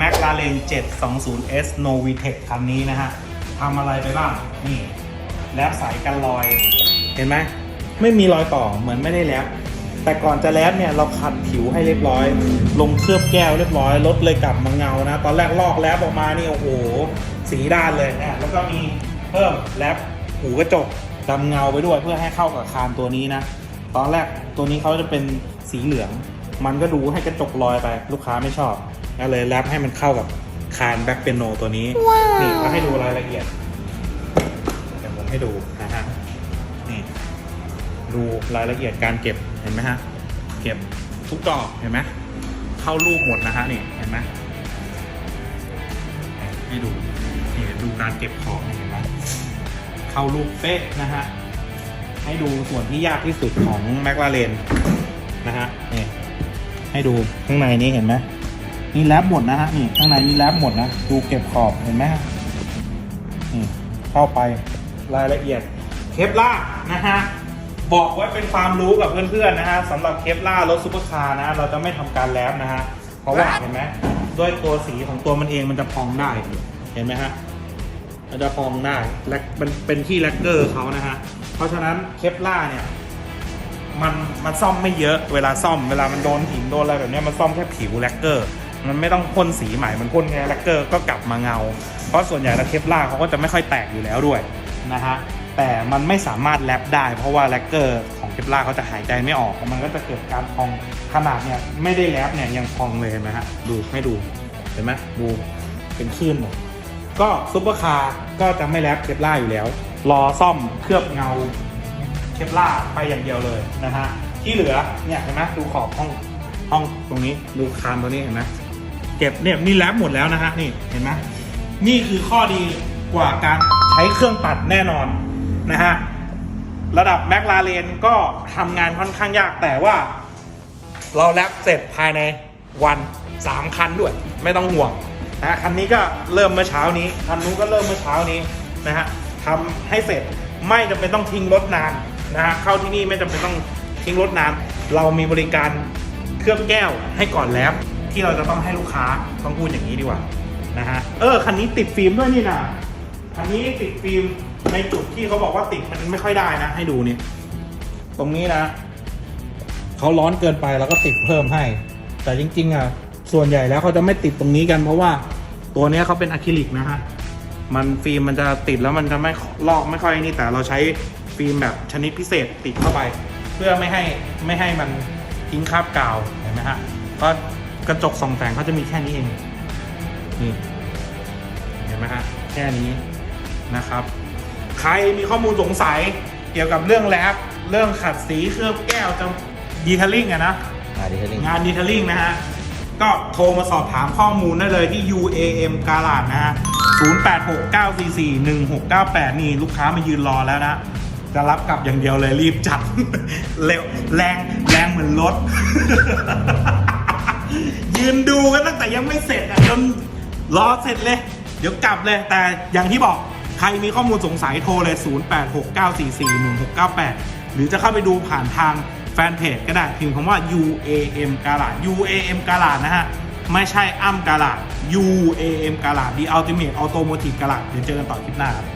McLaren 720S Novitec คันนี้นะฮะทำอะไรไปบ้าง นี่ แลบสายกันรอย เห็นไหม ไม่มีรอยต่อเหมือนไม่ได้แลบแต่ก่อนจะแลบเนี่ยเราขัดผิวให้เรียบร้อย ลงเคลือบแก้วเรียบร้อยรถเลยกลับมาเงานะ ตอนแรกลอกแลบออกมานี่โอ้โห สีด้านเลยนะแล้วก็มีเพิ่มแลบหูกระจกดำเงาไปด้วยเพื่อให้เข้ากับคานตัวนี้นะ ตอนแรกตัวนี้เขาจะเป็นสีเหลือง มันก็ดูให้กระจกลอยไป ลูกค้าไม่ชอบก็เลยแรปให้มันเข้ากับคานแบ็คเปียโนตัวนี้ นี่ก็ให้ดูรายละเอียด เดี๋ยวผมให้ดูนะฮะ นี่ ดูรายละเอียดการเก็บ เห็นไหมฮะ เก็บทุกดอกเห็นไหมเข้าลูกหมดนะฮะนี่ เห็นไหมให้ดู นี่ดูการเก็บของเห็นไหมเข้าลูกเป๊ะนะฮะ ให้ดูส่วนที่ยากที่สุดของแม l ลาเรนนะฮะ นี่ ให้ดูข้างในนี้เห็นไหมนี่แรปหมดนะฮะนี่ข้างในนี่แรปหมดนะดูเก็บขอบเห็นไหมนี่เข้าไปรายละเอียดเคปล่านะฮะบอกไว้เป็นความรู้กับเพื่อนๆนะฮะสำหรับเคปล่ารถซูเปอร์คาร์นะเราจะไม่ทำการแรปนะฮะเพราะว่าเห็นไหมด้วยตัวสีของตัวมันเองมันจะพองได้เห็นไหมฮะมันจะพองได้และมันเป็นที่แลกเกอร์เขานะฮะเพราะฉะนั้นเคปล่าเนี่ย มันมันซ่อมไม่เยอะเวลาซ่อมเวลามันโดนหินโดนอะไรแบบนี้มันซ่อมแค่ผิวแลกเกอร์ มันไม่ต้องพ่นสีใหม่มันพ่นแค่แลกเกอร์ก็กลับมาเงา เพราะส่วนใหญ่แล้วเคปล่าเขาก็จะไม่ค่อยแตกอยู่แล้วด้วยนะฮะแต่มันไม่สามารถแลปได้ เพราะว่าแลกเกอร์ของเคปล่าเขาจะหายใจไม่ออกมันก็จะเกิดการพองขนาดเนี่ยไม่ได้แลปเนี่ยยังพองเลยเห็นไหมฮะดูให้ดูเห็นไหมดูเป็นคลื่นหมดก็ซุปเปอร์คาร์ก็จะไม่แรปเคปล่าอยู่แล้ว รอซ่อมเคลือบเงา เคปล่าไปอย่างเดียวเลยนะฮะที่เหลือเนี่ยเห็นไหมดูขอบห้องห้องตรงนี้ดูคานตัวนี้เห็นไหมเก็บเนี่ยนี่แรปหมดแล้วนะฮะนี่เห็นไหมนี่คือข้อดีกว่าการใช้เครื่องปัดแน่นอนนะฮะระดับแม l ลาเรนก็ทำงานค่อนข้างยากแต่ว่า เราแรปเสร็จภายในวัน 3 คันด้วย ไม่ต้องห่วงนะคันนี้ก็เริ่มเมื่อเช้านี้คันนู้นก็เริ่มเมื่อเช้านี้นะฮะทำให้เสร็จไม่จำเป็นต้องทิ้งรถนาน นะฮะเข้าที่นี่ไม่จำเป็นต้องทิ้งรถนานเรามีบริการเคลือบแก้วให้ก่อนแล้ว ที่เราจะต้องให้ลูกค้าต้องพูดอย่างนี้ดีกว่านะฮะเออคันนี้ติดฟิล์มด้วยนี่นะคันนี้ติดฟิล์มในจุดที่เขาบอกว่าติดมันไม่ค่อยได้นะ ให้ดูนี่ตรงนี้นะเขาร้อนเกินไปแล้วก็ติดเพิ่มให้ แต่จริง ๆอะส่วนใหญ่แล้วเขาจะไม่ติดตรงนี้กันเพราะว่าตัวนี้เขาเป็นอะคริลิกนะฮะมันฟิล์มมันจะติดแล้วมันจะไม่ลอกไม่ค่อยนี่แต่เราใช้ ฟิล์มแบบชนิดพิเศษติดเข้าไป เพื่อไม่ให้ไม่ให้มันทิ้งคราบกาวเห็นไหมฮะก็กระจกส่องแสงเขาจะมีแค่นี้เองนี่เห็นไหมฮะแค่นี้นะครับ ใครมีข้อมูลสงสัยเกี่ยวกับเรื่องแลบเรื่องขัดสีเคลือบแก้วจะดีเทลลิ่งอะนะอ่าดิเทลลิ่งงานดีเทลลิ่งนะฮะก็โทรมาสอบถามข้อมูลได้เลยที่ UAM กาลาดนะฮะ 0869441698 นี่ลูกค้ามายืนรอแล้วนะ จะรับกลับอย่างเดียวเลยรีบจัด เร็วแรงแรงเหมือนรถ ยืนดูกันตั้งแต่ยังไม่เสร็จอะจนรอเสร็จเลย เดี๋ยวกลับเลย แต่อย่างที่บอกใครมีข้อมูลสงสัยโทรเลย 0869441698 หรือจะเข้าไปดูผ่านทางแฟนเพจก็ได้พิมพ์คำว่า UAM กาลาด UAM กาลาดนะฮะ ไม่ใช่อ้ำกาลาด UAM กาลาด The Ultimate Automotive กาลาดเดี๋ยวเจอกันต่อคลิปหน้าครับ